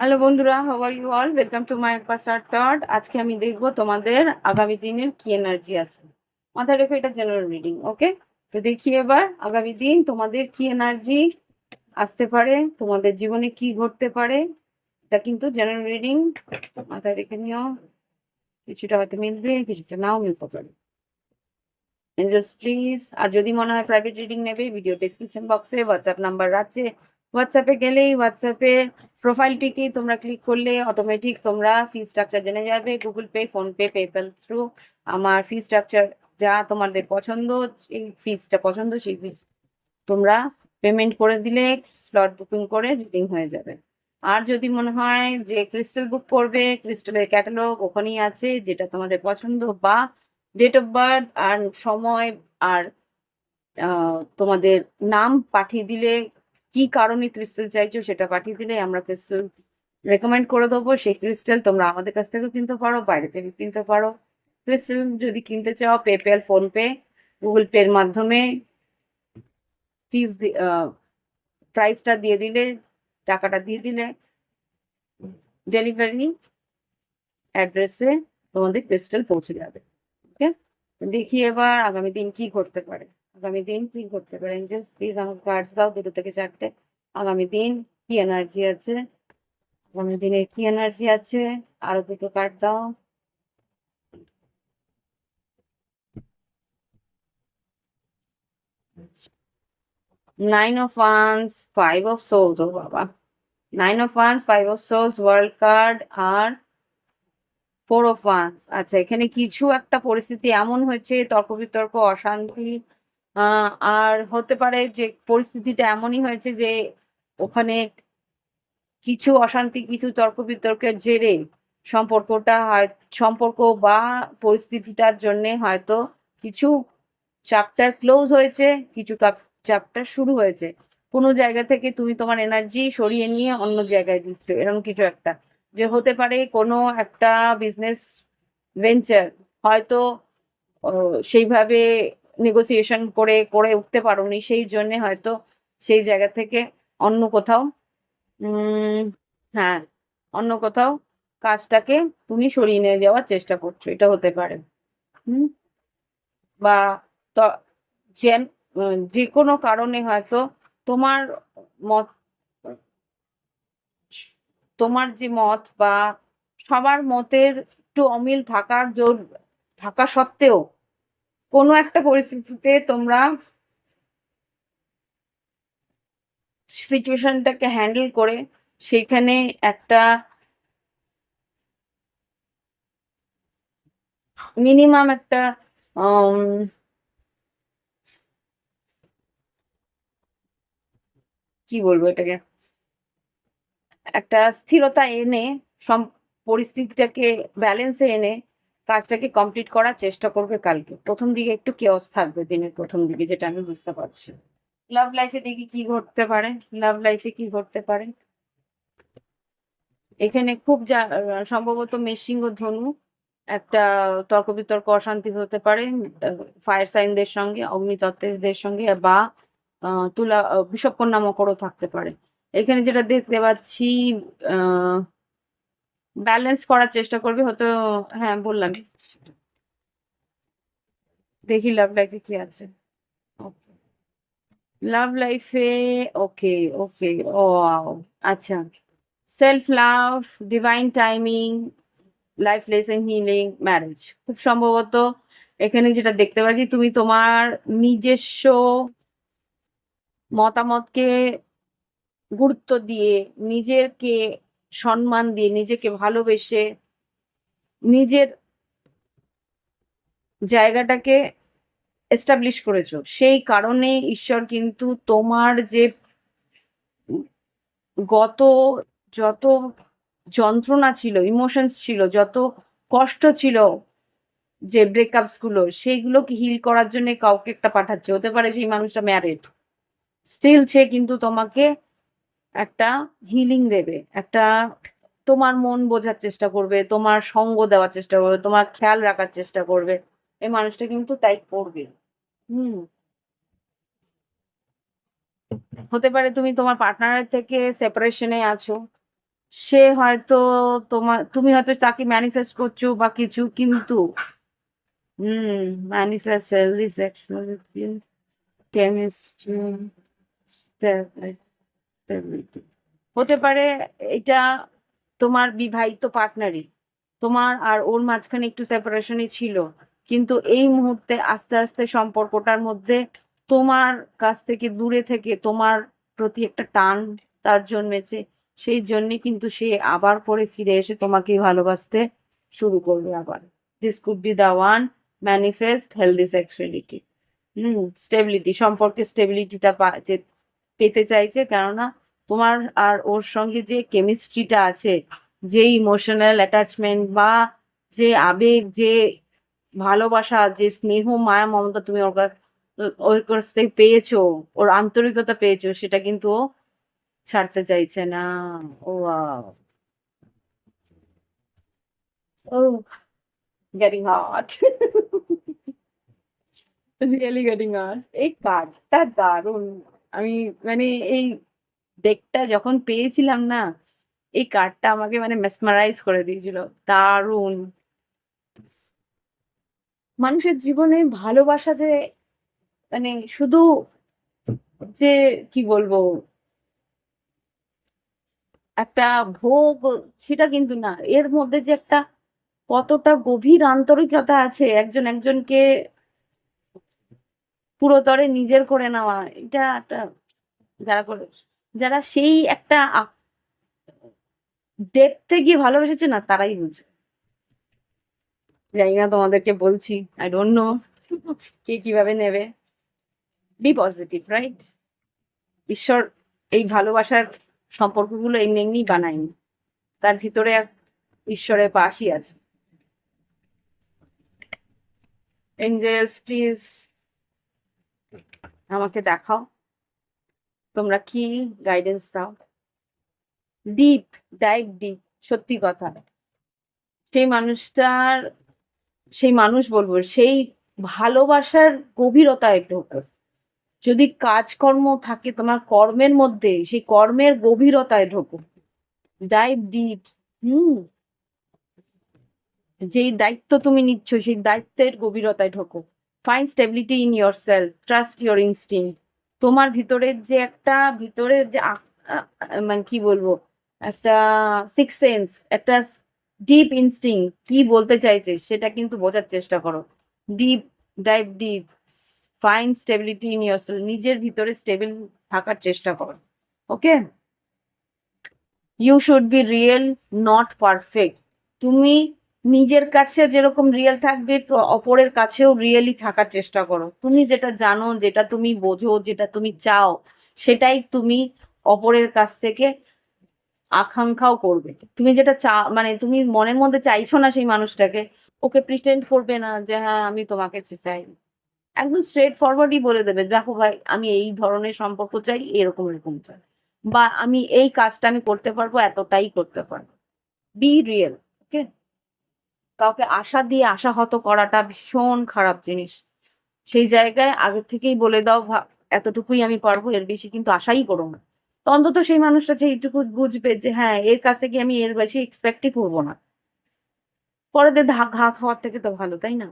Hello বন্ধুরা আর you all welcome to my পাস্টার টড আজকে আমি দেখব তোমাদের আগামী দিনের কি এনার্জি আছে। মাথায় রেখো, এটা জেনারেল রিডিং ওকে তো দেখি এবার আগামী দিন তোমাদের কি এনার্জি আসতে পারে, তোমাদের জীবনে কি ঘটতে পারে এটা কিন্তু জেনারেল রিডিং মাথায় রেখে নিও। কিছুটা হয়তো মিলবে, কিছুটা নাও মিলতে পারে। প্লিজ আর যদি মনে হয় প্রাইভেট রিডিং নেবে ভিডিও ডিসক্রিপশন বক্সে হোয়াটসঅ্যাপ নাম্বার আছে। হোয়াটসঅ্যাপে গেলেই হোয়াটসঅ্যাপে প্রোফাইলটিকে তোমরা ক্লিক করলে অটোমেটিক তোমরা ফি স্ট্রাকচার জেনে যাবে। Google Pay PhonePe PayPal through আমার ফি স্ট্রাকচার যা তোমাদের পছন্দ, এই ফিজটা পছন্দ, সেই ফিজ তোমরা পেমেন্ট করে দিলে স্লট বুকিং করে রিডিং হয়ে যাবে। আর যদি মনে হয় যে ক্রিস্টাল বুক করবে ক্রিস্টালের ক্যাটালগ ওখানেই আছে, যেটা তোমাদের পছন্দ, বা ডেট অফ বার্থ আর সময় আর তোমাদের নাম পাঠিয়ে দিলে, কি কারণে ক্রিস্টাল চাইছো সেটা পাঠিয়ে দিলে আমরা ক্রিস্টাল রেকমেন্ড করে দেবো। সেই ক্রিস্টাল তোমরা আমাদের কাছ থেকেও কিনতে পারো, বাইরে থেকে কিনতে পারো। ক্রিস্টাল যদি কিনতে চাও পেপ্যাল ফোনপে গুগল পের মাধ্যমে ফিস প্রাইসটা দিয়ে দিলে টাকাটা দিয়ে দিলে। ডেলিভারি অ্যাড্রেসে তোমাদের পেস্টেল পৌঁছে যাবে ওকে দেখি এবার আগামী দিন কি ঘটতে পারে। আগামী দিন কি ঘটতে পারে? এঞ্জেলস প্লিজ আমাকে কার্ডস দাও, দুটো থেকে চারটে। আগামী দিন কি এনার্জি আছে? আগামী দিনে কি এনার্জি আছে? আরও দুটো কার্ড দাও। Nine of wands five of swords ও বাবা nine of wands five of swords world card R four of wands আচ্ছা এখানে কিছু একটা পরিস্থিতি এমন হয়েছে, তর্ক বিতর্ক, অশান্তি আর হতে পারে যে পরিস্থিতিটা এমনই হয়েছে যে ওখানে কিছু অশান্তি, কিছু তর্ক বিতর্কের জেরে সম্পর্কটা হয়, সম্পর্ক বা পরিস্থিতিটার জন্য হয়তো কিছু চ্যাপ্টার ক্লোজ হয়েছে, কিছু চ্যাপ্টার শুরু হয়েছে। কোনো জায়গা থেকে তুমি তোমার এনার্জি সরিয়ে নিয়ে অন্য জায়গায় দিচ্ছ এরকম কিছু একটা। যে হতে পারে কোনো একটা বিজনেস ভেঞ্চার হয়তো সেইভাবে নেগোসিয়েশন করে করে উঠতে পারোনি, সেই জন্যে হয়তো সেই জায়গা থেকে অন্য কোথাও হ্যাঁ অন্য কোথাও কাজটাকে তুমি সরিয়ে নিয়ে যাওয়ার চেষ্টা করছ, এটা হতে পারে। হুম? বা ত যে যে কোনো কারণে হয়তো তোমার মত, তোমার যে মত বা সবার মতের একটু অমিল থাকার জোর, থাকা সত্ত্বেও কোনো একটা পরিস্থিতিতে তোমরা সিচুয়েশনটাকে হ্যান্ডেল করে সেইখানে একটা মিনিমাম একটা কি বলব এটাকে? একটা স্থিরতা এনে, সম, পরিস্থিতিটাকে ব্যালেন্সে এনে কাজটাকে কমপ্লিট করার চেষ্টা করবে কালকে। প্রথম দিকে একটু কেওস থাকবে দিনের প্রথম দিকে, যেটা আমি বুঝতে পারছি। লাভ লাইফে দেখি কি ঘটতে পারে? লাভ লাইফে কি ঘটতে পারে? এখানে খুব যা, সম্ভবত ও ধনু একটা তর্ক বিতর্ক, অশান্তি হতে পারে ফায়ার সাইনদের সঙ্গে অগ্নিতত্ত্বদের সঙ্গে, বা তুলা বিষবকন্যা মকরও থাকতে পারে। এখানে যেটা দেখতে পাচ্ছি ব্যালেন্স করার চেষ্টা করবে, হয়তো হ্যাঁ বললাম। দেখি লাভ লাইফে কি আছে। লাভ লাইফে ওকে ওকে ও আচ্ছা। Self love divine timing life lesson healing marriage খুব সম্ভবত এখানে যেটা দেখতে পাচ্ছি, তুমি তোমার নিজস্ব মতামতকে গুরুত্ব দিয়ে নিজেকে সম্মান দিয়ে, নিজেকে ভালোবেসে নিজের জায়গাটাকে এস্টাবলিশ করেছ। সেই কারণে ঈশ্বর কিন্তু তোমার যে গত যত যন্ত্রণা ছিল ইমোশনস ছিল, যত কষ্ট ছিল যে ব্রেকআপসগুলো, সেইগুলোকে হিল করার জন্য কাউকে একটা পাঠাচ্ছে। হতে পারে সেই মানুষটা ম্যারিড স্টিল সে কিন্তু তোমাকে একটা হিলিং দেবে, একটা তোমার মন বোঝার চেষ্টা করবে, তোমার সঙ্গ দেওয়ার চেষ্টা করবে, তোমার খেয়াল রাখার চেষ্টা করবে। এই মানুষটা কিন্তু তাই করবে। হুম। হতে পারে তুমি তোমার পার্টনারের থেকে সেপারেশনে আছো। সে হয়তো তোমার, তুমি হয়তো তাকে ম্যানিফেস্ট করছ বা কিছু, কিন্তু হুম ম্যানিফেস্ট হতে পারে এটা তোমার বিবাহিত পার্টনারই তোমার আর ওর মাঝখানে একটু সেপারেশনই ছিল। কিন্তু এই মুহূর্তে আস্তে আস্তে সম্পর্কটার মধ্যে তোমার কাছ থেকে দূরে থেকে তোমার প্রতি একটা টান তার জন্মেছে। সেই জন্যে কিন্তু সে আবার পরে ফিরে এসে তোমাকে ভালোবাসতে শুরু করবে আবার। This could be the one manifest healthy sexuality hmm stability সম্পর্কে স্টেবিলিটিটা পেতে চাইছে, কেননা তোমার আর ওর সঙ্গে যে কেমিস্ট্রিটা আছে, যে ইমোশনাল অ্যাটাচমেন্ট বা যে আবেগ, যে ভালোবাসা, যে স্নেহ, মায়া, মমতা তুমি ওর ওর কাছ থেকে পেয়েছ, ওর আন্তরিকতা পেয়েছ, সেটা কিন্তু ও ছাড়তে চাইছে না। ও ও getting hot really getting hot এই কার্ডটা দারুণ। আমি মানে এই ডেকটা যখন পেয়েছিলাম না, এই কার্ডটা আমাকে মানে মেসমারাইজ করে দিয়েছিল। দারুণ! মানুষের জীবনে ভালোবাসা যে মানে শুধু যে, কি বলব? একটা ভোগ সেটা কিন্তু না। এর মধ্যে যে একটা কতটা গভীর আন্তরিকতা আছে, একজন একজনকে পুরোতরে নিজের করে নেওয়া, এটা একটা যারা করে, যারা সেই একটা ডেপতে গিয়ে ভালোবেসেছে না, তারাই বুঝে জানি না তোমাদেরকে বলছি আই ডোন্ট নো কে কীভাবে নেবে। বি পজিটিভ রাইট ঈশ্বর এই ভালোবাসার সম্পর্কগুলো এমনি এমনি বানায়নি। তার ভিতরে ঈশ্বরের পাশই আছে। এঞ্জেলস প্লিজ আমাকে দেখাও। তোমরা কি গাইডেন্স দাও? ডিপ ডাইভ ডিপ সত্যি কথা। সেই মানুষটার, সেই মানুষ বলব, সেই ভালোবাসার গভীরতায় ঢোকো যদি কাজকর্ম থাকে তোমার কর্মের মধ্যে, সেই কর্মের গভীরতায় ঢোকো। Dive deep hmm. যেই দায়িত্ব তুমি নিচ্ছ, সেই দায়িত্বের গভীরতায় ঢোকো। Find stability in your self trust your instinct তোমার ভিতরের যে একটা, ভিতরের যে মানে কি বলব? একটা সিক্স সেন্স একটা ডিপ ইনস্টিং কি বলতে চাইছে সেটা কিন্তু বোঝার চেষ্টা করো। Deep dive deep find stability in yourself নিজের ভিতরে স্টেবল থাকার চেষ্টা করো। Okay you should be real not perfect তুমি নিজের কাছে যেরকম রিয়েল থাকবে অপরের কাছেও রিয়েলি থাকার চেষ্টা করো। তুমি যেটা জানো, যেটা তুমি বোঝো, যেটা তুমি চাও, সেটাই তুমি অপরের কাছ থেকে আকাঙ্ক্ষাও করবে। তুমি যেটা চা মানে তুমি মনের মধ্যে চাইছো না সেই মানুষটাকে, ওকে প্রিটেন্ড করবে না যে হ্যাঁ আমি তোমাকে চাই। একদম স্ট্রেট ফরওয়ার্ডই বলে দেবে, দেখো ভাই, আমি এই ধরনের সম্পর্ক চাই, এরকম এরকম চাই। বা আমি এই কাজটা আমি করতে পারব, এতটাই করতে পারব। বি রিয়েল কাউকে আশা দিয়ে আশাহত করাটা ভীষণ খারাপ জিনিস। সেই জায়গায় আগের থেকেই বলে দাও এতটুকুই আমি পারব, এর বেশি কিন্তু আশাই করো না। তো অন্তত সেই মানুষটা যে এইটুকু বুঝবে যে হ্যাঁ এর কাছ থেকে আমি এর বেশি এক্সপেক্টই করব না। পরে দিয়ে ঘা খাওয়ার থেকে তো ভালো, তাই না?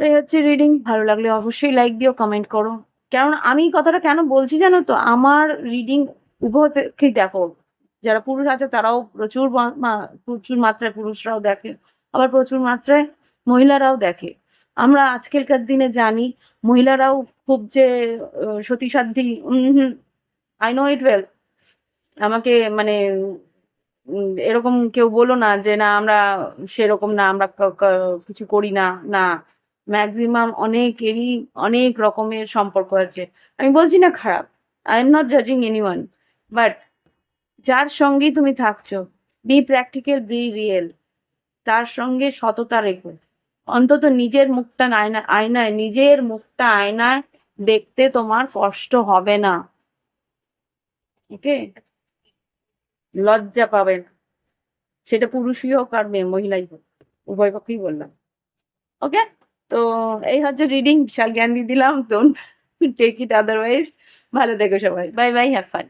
তো এই হচ্ছে রিডিং ভালো লাগলে অবশ্যই লাইক দিও কমেন্ট করো। কারণ আমি কথাটা কেন বলছি জানো তো? আমার রিডিং উভয় পক্ষেই দেখো যারা পুরুষ আছে তারাও প্রচুর প্রচুর মাত্রায় পুরুষরাও দেখে, আবার প্রচুর মাত্রায় মহিলারাও দেখে। আমরা আজকালকার দিনে জানি, মহিলারাও খুব যে সতীসাধ্যী আই নো ইট ওয়েল আমাকে মানে এরকম কেউ বলো না যে, না, আমরা সেরকম না, আমরা কিছু করি না না। ম্যাক্সিমাম অনেকেরই অনেক রকমের সম্পর্ক আছে। আমি বলছি না খারাপ আই এম নট জাজিং এনি ওয়ান বাট যার সঙ্গেই তুমি থাকছো বি প্র্যাকটিক্যাল বি রিয়েল তার সঙ্গে সততা রেখো। অন্তত নিজের মুখটা আয়না আয়নায়, নিজের মুখটা আয়নায় দেখতে তোমার কষ্ট হবে না। ওকে? লজ্জা পাবে না। সেটা পুরুষই হোক আর মেয়ে, মহিলাই হোক, উভয় পক্ষেই বললাম। ওকে? তো এই হচ্ছে রিডিং বিশাল জ্ঞান দিয়ে দিলাম। ডোন্ট টেক ইট আদারওয়াইজ ভালো থেকো সবাই। Bye bye have fun